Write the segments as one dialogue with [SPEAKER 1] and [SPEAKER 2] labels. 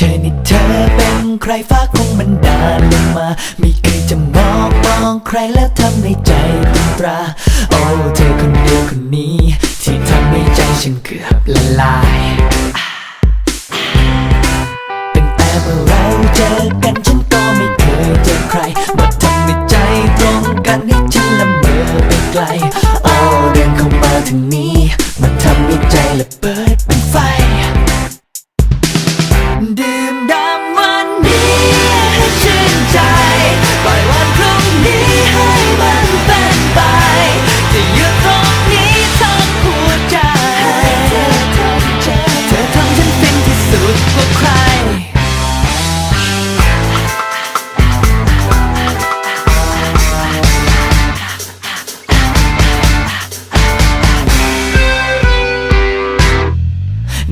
[SPEAKER 1] ธอนี่เธอเป็นใครฟ้าคงบันดาลลงมา ไม่เคยจะมองมองใครแล้วทำให้ใจตุตรา โอ้เธอคนเดียวคนนี้ ที่ทำให้ใจฉันเกือบละลายตั้งแต่เมื่อเราเจอกันฉันก็ไม่เคยเจอใครมาทำให้ใจตรงกันให้ฉันละเมอไปไกล โอ้เดินเข้ามาถึงนี้มาทำให้ใจละเบิด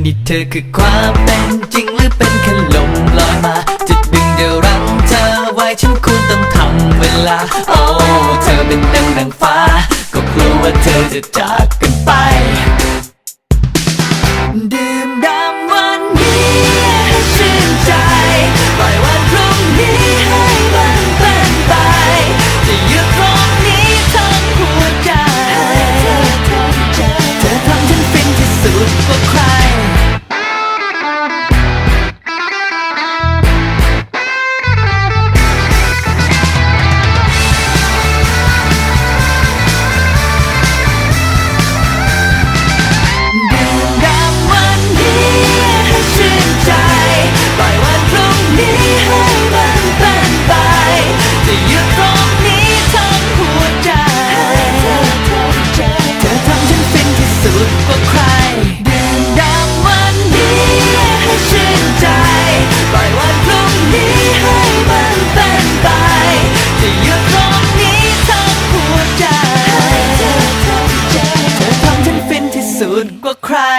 [SPEAKER 1] นี่เธอคือความเป็นจริงหรือเป็นแค่ลมลอยมา จะดึงเดียวรั้งเธอไว้ฉันควรต้องทำเวลา โอ้ เธอเป็นดังดังฟ้า ก็กลัวว่าเธอจะจากกัน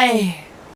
[SPEAKER 1] Hey.